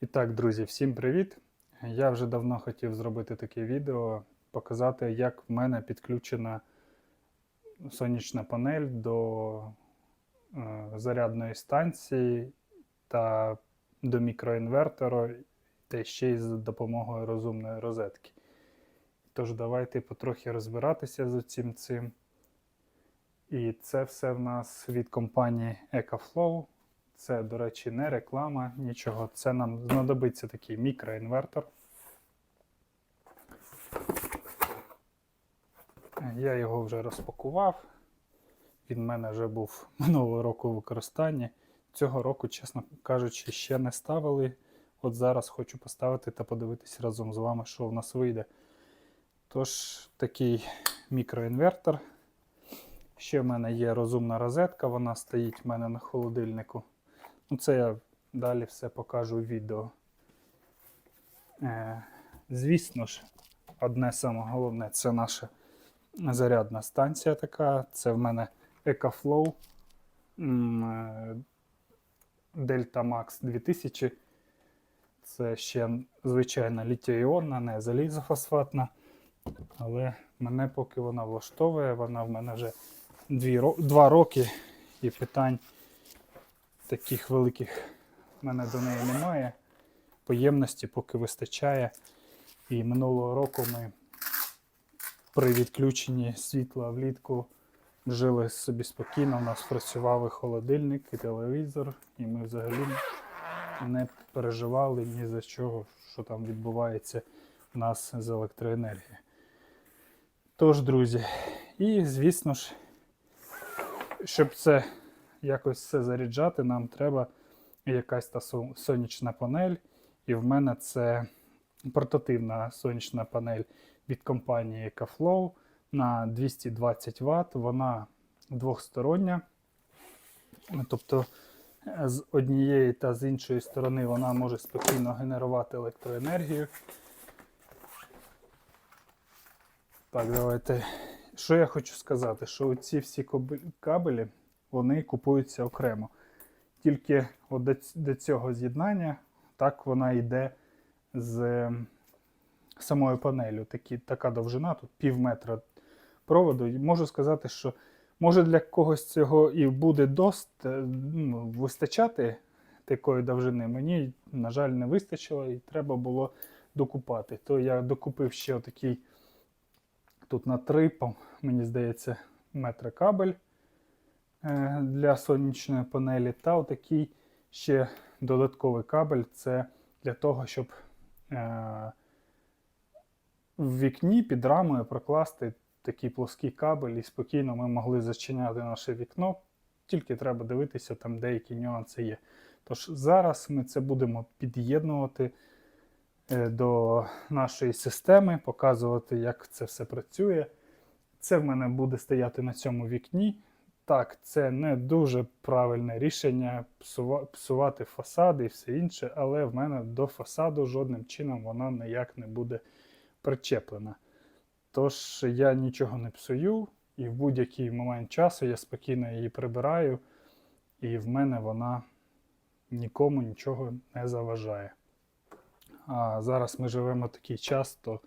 І так, друзі, всім привіт! Я вже давно хотів зробити таке відео, показати, як в мене підключена сонячна панель до е, зарядної станції та до мікроінвертора, та ще й за допомогою розумної розетки. Тож, давайте потрохи розбиратися з цим цим. І це все в нас від компанії EcoFlow. Це, до речі, не реклама, нічого. Це нам знадобиться такий мікроінвертор. Я його вже розпакував. Він в мене вже був минулого року в використанні. Цього року, чесно кажучи, ще не ставили. От зараз хочу поставити та подивитися разом з вами, що в нас вийде. Тож, такий мікроінвертор. Ще в мене є розумна розетка, вона стоїть в мене на холодильнику. Ну, це я далі все покажу в відео. Е, звісно ж, одне саме головне це наша зарядна станція така. Це в мене EcoFlow е, Delta Max 2000. Це ще звичайна літій-іонна, не залізофосфатна. Але мене поки вона влаштовує, вона в мене вже дві, два роки і питань таких великих в мене до неї немає. Поємності поки вистачає. І минулого року ми при відключенні світла влітку жили собі спокійно. У нас працював і холодильник, і телевізор, і ми взагалі не переживали ні за чого, що там відбувається у нас з електроенергією. Тож, друзі, і звісно ж, щоб це якось все заряджати, нам треба якась та сонячна панель. І в мене це портативна сонячна панель від компанії EcoFlow на 220 Вт. Вона двохстороння. Тобто е, з однієї та з іншої сторони вона може спокійно генерувати електроенергію. Так, давайте. Що я хочу сказати? Що ці всі кабелі вони купуються окремо. Тільки от до, цього з'єднання так вона йде з ем, самою панелю. Такі, така довжина, тут пів метра проводу. І можу сказати, що може для когось цього і буде дост, е, ну, вистачати такої довжини. Мені, на жаль, не вистачило і треба було докупати. То я докупив ще отакий тут на 3, мені здається, метра кабель для сонячної панелі, та отакий ще додатковий кабель це для того, щоб е, в вікні під рамою прокласти такий плоский кабель, і спокійно ми могли зачиняти наше вікно. Тільки треба дивитися, там деякі нюанси є. Тож зараз ми це будемо під'єднувати е, до нашої системи, показувати, як це все працює. Це в мене буде стояти на цьому вікні. Так, це не дуже правильне рішення псува- псувати фасади і все інше, але в мене до фасаду жодним чином вона ніяк не буде причеплена. Тож я нічого не псую, і в будь-який момент часу я спокійно її прибираю, і в мене вона нікому нічого не заважає. А зараз ми живемо такий час, то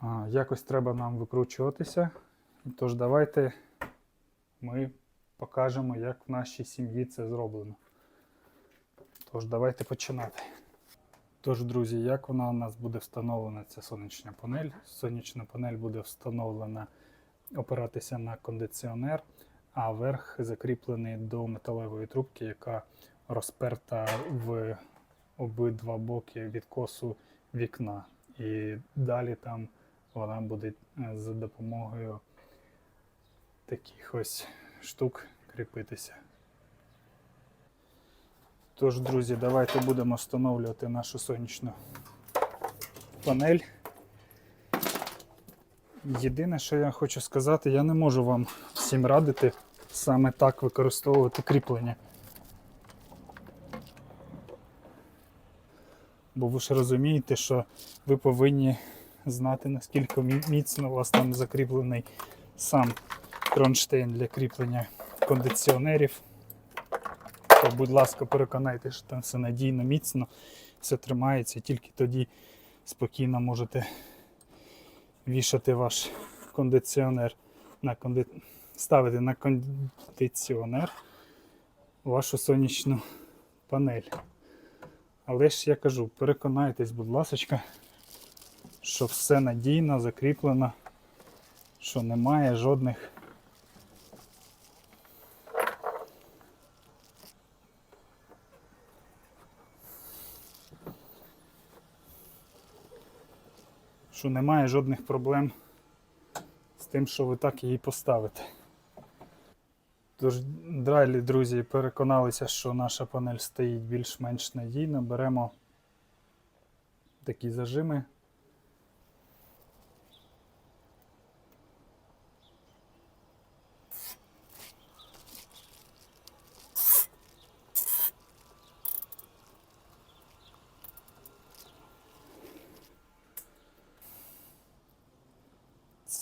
а, якось треба нам викручуватися. Тож давайте ми покажемо, як в нашій сім'ї це зроблено. Тож давайте починати. Тож, друзі, як вона у нас буде встановлена, ця сонячна панель? Сонячна панель буде встановлена опиратися на кондиціонер, а верх закріплений до металевої трубки, яка розперта в обидва боки відкосу вікна. І далі там вона буде е, за допомогою таких ось штук кріпитися. Тож, друзі, давайте будемо встановлювати нашу сонячну панель. Єдине, що я хочу сказати, я не можу вам всім радити саме так використовувати кріплення. Бо ви ж розумієте, що ви повинні знати, наскільки міцно у вас там закріплений сам кронштейн для кріплення кондиціонерів то, будь ласка, переконайтеся, що там все надійно, міцно, все тримається. Тільки тоді спокійно можете вішати ваш кондиціонер на конди... ставити на кондиціонер вашу сонячну панель. Але ж я кажу, переконайтесь, будь ласка, що все надійно, закріплено, що немає жодних. Що немає жодних проблем з тим, що ви так її поставите. Тож, далі, друзі, переконалися, що наша панель стоїть більш-менш надійно. Беремо такі зажими.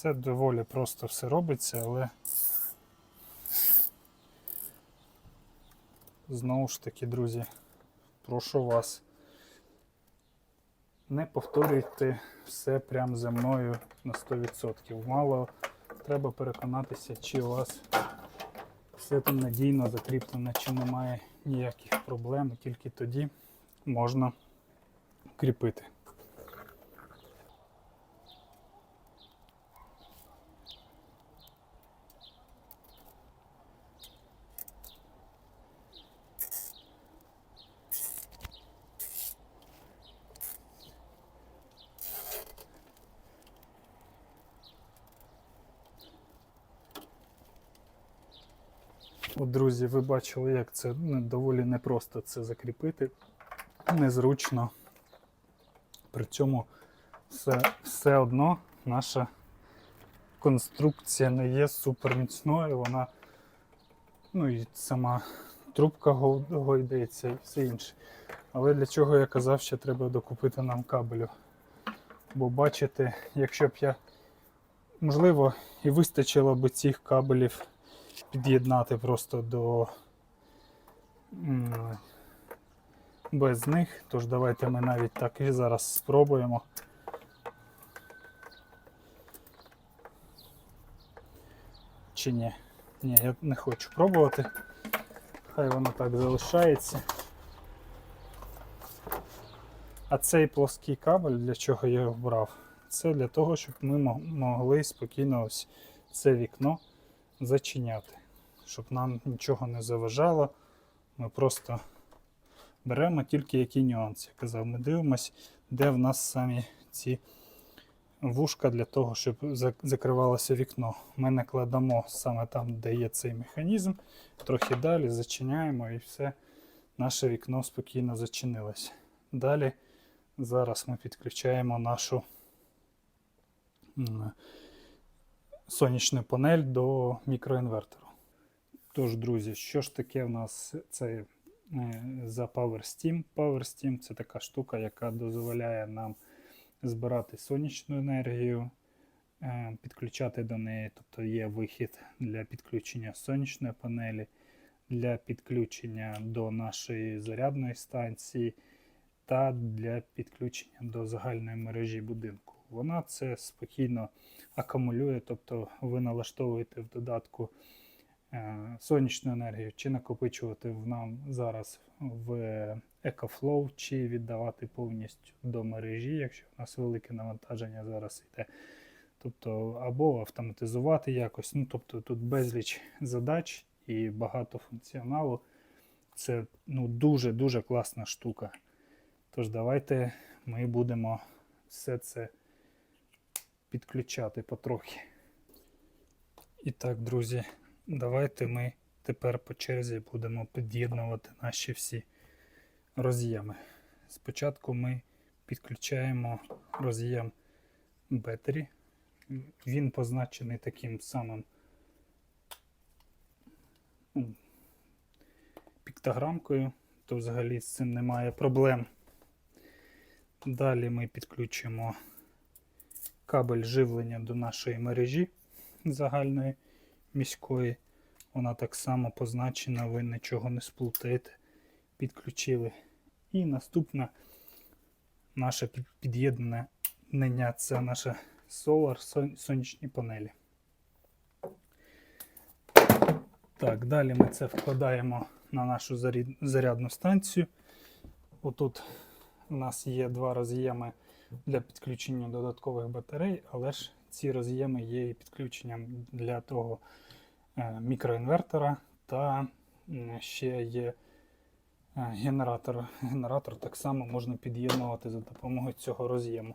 Це доволі просто все робиться, але знову ж таки, друзі, прошу вас, не повторюйте все прямо за мною на 100%. Мало треба переконатися, чи у вас все там надійно закріплено, чи немає ніяких проблем, тільки тоді можна кріпити. Друзі, ви бачили, як це ну, доволі непросто це закріпити. Незручно. При цьому все, все одно наша конструкція не є суперміцною, вона, ну і сама трубка го- гойдається і все інше. Але для чого я казав, що треба докупити нам кабелю. Бо бачите, якщо б я, можливо, і вистачило б цих кабелів під'єднати просто до без них. Тож давайте ми навіть так і зараз спробуємо. Чи ні? Ні, я не хочу пробувати. Хай воно так залишається. А цей плоский кабель, для чого я його брав? Це для того, щоб ми могли спокійно ось це вікно зачиняти, щоб нам нічого не заважало. Ми просто беремо тільки які нюанси. Я казав, ми дивимося, де в нас самі ці вушка для того, щоб закривалося вікно. Ми накладемо саме там, де є цей механізм, трохи далі зачиняємо і все, наше вікно спокійно зачинилось. Далі зараз ми підключаємо нашу сонячну панель до мікроінвертору. Тож, друзі, що ж таке в нас це е, за PowerSteam? PowerSteam це така штука, яка дозволяє нам збирати сонячну енергію, е, підключати до неї, тобто є вихід для підключення сонячної панелі, для підключення до нашої зарядної станції та для підключення до загальної мережі будинку. Вона це спокійно акумулює, тобто ви налаштовуєте в додатку е, сонячну енергію, чи накопичувати в нам зараз в EcoFlow, чи віддавати повністю до мережі, якщо у нас велике навантаження зараз йде. Тобто, або автоматизувати якось. Ну, тобто тут безліч задач і багато функціоналу. Це ну, дуже-дуже класна штука. Тож давайте ми будемо все це підключати потрохи. І так, друзі, давайте ми тепер по черзі будемо під'єднувати наші всі роз'єми. Спочатку ми підключаємо роз'єм Battery. Він позначений таким самим піктограмкою, то взагалі з цим немає проблем. Далі ми підключимо кабель живлення до нашої мережі загальної міської. Вона так само позначена, ви нічого не сплутаєте. Підключили. І наступна наше під- під'єднання це наша Solar сон- сонячні панелі. Так, далі ми це вкладаємо на нашу зарядну станцію. Отут у нас є два роз'єми для підключення додаткових батарей, але ж ці роз'єми є і підключенням для того е, мікроінвертора та ще є е, генератор. Генератор так само можна під'єднувати за допомогою цього роз'єму.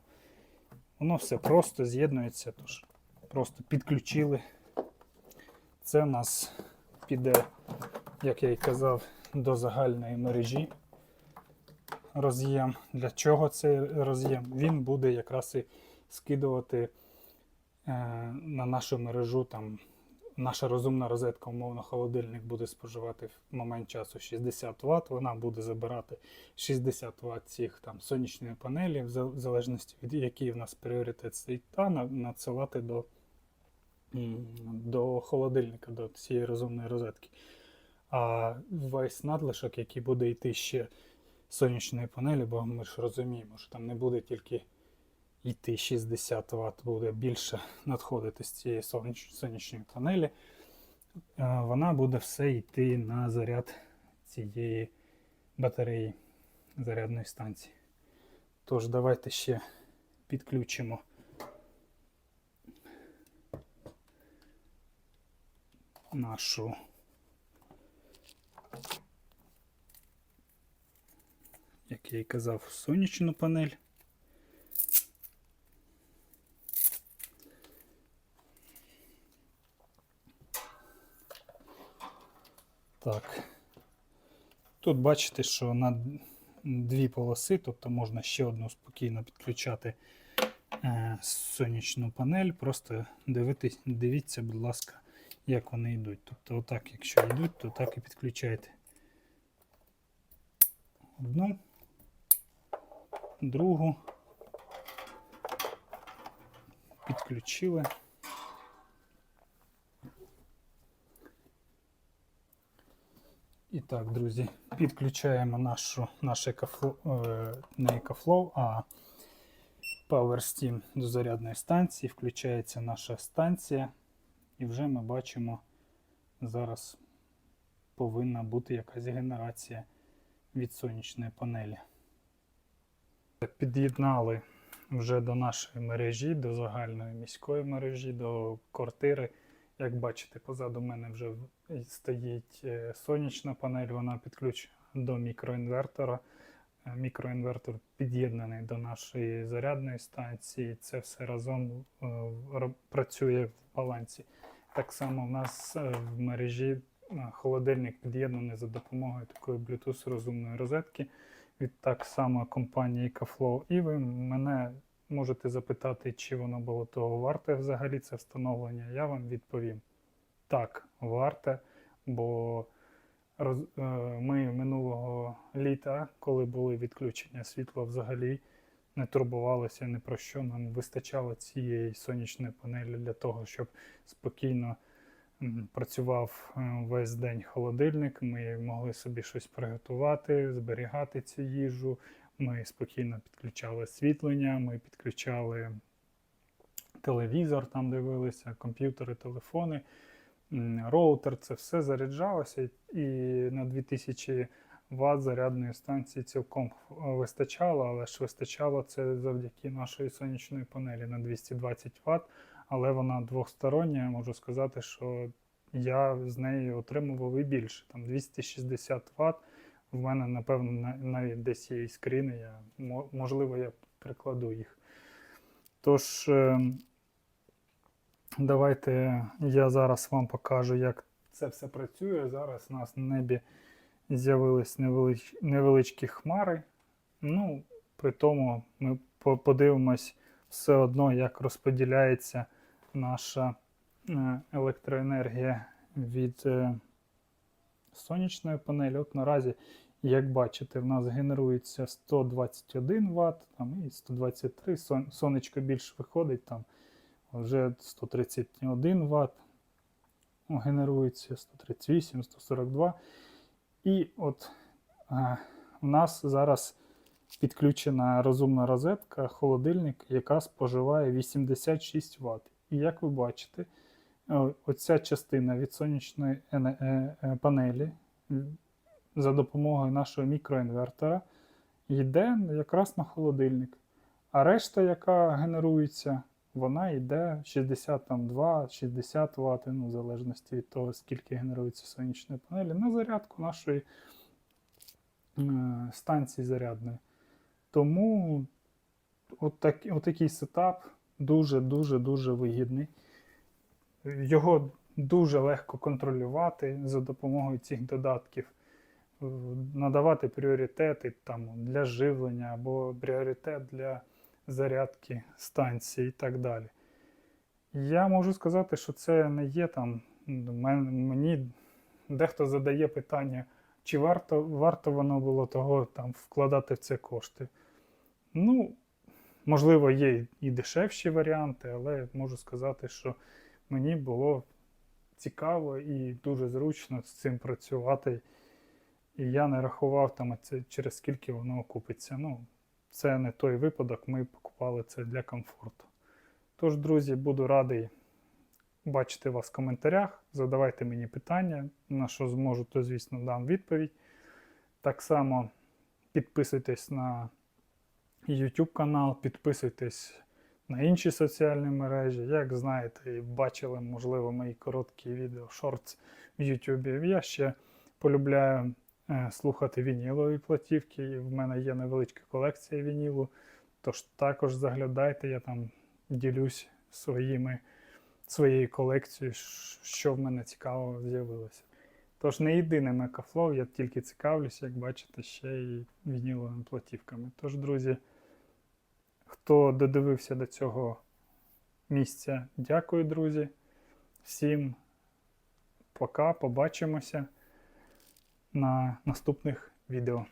Воно все просто з'єднується, тож просто підключили. Це у нас піде, як я і казав, до загальної мережі роз'єм. Для чого цей роз'єм? Він буде якраз і скидувати е, на нашу мережу там. Наша розумна розетка, умовно, холодильник буде споживати в момент часу 60 Вт, вона буде забирати 60 Вт цих там сонячної панелі, в залежності від який в нас пріоритет стоїть, та надсилати до, до холодильника, до цієї розумної розетки. А весь надлишок, який буде йти ще сонячної панелі, бо ми ж розуміємо, що там не буде тільки йти 60 Вт, буде більше надходити з цієї сонячної, панелі. Е, Вона буде все йти на заряд цієї батареї зарядної станції. Тож, давайте ще підключимо нашу як я і казав, сонячну панель. Так. Тут бачите, що на дві полоси, тобто можна ще одну спокійно підключати е, сонячну панель. Просто дивитись, дивіться, будь ласка, як вони йдуть. Тобто, отак, якщо йдуть, то так і підключайте. Одну, другу. Підключили. І так, друзі, підключаємо нашу, наш EcoFlow, е, не EcoFlow, а PowerSteam до зарядної станції. Включається наша станція, і вже ми бачимо, зараз повинна бути якась генерація від сонячної панелі. Під'єднали вже до нашої мережі, до загальної міської мережі, до квартири. Як бачите, позаду мене вже стоїть е, сонячна панель, вона підключена до мікроінвертора. Е, Мікроінвертор під'єднаний до нашої зарядної станції. Це все разом е, працює в балансі. Так само в нас в мережі холодильник під'єднаний за допомогою такої Bluetooth розумної розетки від так само компанії EcoFlow. І ви мене можете запитати, чи воно було того варте взагалі це встановлення. Я вам відповім: так, варте, бо роз, е, ми минулого літа, коли були відключення світла, взагалі не турбувалися ні про що. Нам вистачало цієї сонячної панелі для того, щоб спокійно працював е, весь день холодильник. Ми могли собі щось приготувати, зберігати цю їжу. Ми спокійно підключали освітлення, ми підключали телевізор, там дивилися, комп'ютери, телефони, роутер. Це все заряджалося, і на 2000 Вт зарядної станції цілком вистачало, але ж вистачало це завдяки нашої сонячної панелі на 220 Вт, але вона двостороння. Я можу сказати, що я з неї отримував і більше, там 260 Вт. В мене, напевно, навіть десь є і скріни, я, можливо, я прикладу їх. Тож, е, давайте я зараз вам покажу, як це все працює. Зараз у нас на небі з'явились невелич... невеличкі хмари. Ну, при тому ми подивимось все одно, як розподіляється наша е, електроенергія від е, сонячної панелі. От наразі, як бачите, в нас генерується 121 Вт там, і 123 Сон- Сонечко більше виходить, там вже 131 Вт. генерується 138, 142. І от е, у нас зараз підключена розумна розетка, холодильник, яка споживає 86 Вт. І як ви бачите, оця частина від сонячної е, е, панелі за допомогою нашого мікроінвертора йде якраз на холодильник. А решта, яка генерується, вона йде 62-60 Вт, ну, в залежності від того, скільки генерується сонячної панелі, на зарядку нашої е, станції зарядної. Тому от, так, от такий сетап дуже-дуже дуже вигідний. Його дуже легко контролювати за допомогою цих додатків, надавати пріоритети там, для живлення або пріоритет для зарядки станції і так далі. Я можу сказати, що це не є там. Мені дехто задає питання, чи варто, варто воно було того там вкладати в це кошти. Ну, можливо, є і дешевші варіанти, але можу сказати, що мені було цікаво і дуже зручно з цим працювати. І я не рахував там це через скільки воно окупиться. Ну, це не той випадок, ми покупали це для комфорту. Тож, друзі, буду радий бачити вас в коментарях. Задавайте мені питання, на що зможу, то, звісно, дам відповідь. Так само підписуйтесь на YouTube канал, підписуйтесь на інші соціальні мережі. Як знаєте, і бачили, можливо, мої короткі відео, шортс в YouTube. Я ще полюбляю е, слухати вінілові платівки. і В мене є невеличка колекція вінілу. Тож також заглядайте, я там ділюсь своїми, своєю колекцією, що в мене цікавого з'явилося. Тож не єдине Мекафлоу, я тільки цікавлюся, як бачите, ще й вініловими платівками. Тож, друзі, хто додивився до цього місця, дякую, друзі. Всім пока, побачимося на наступних відео.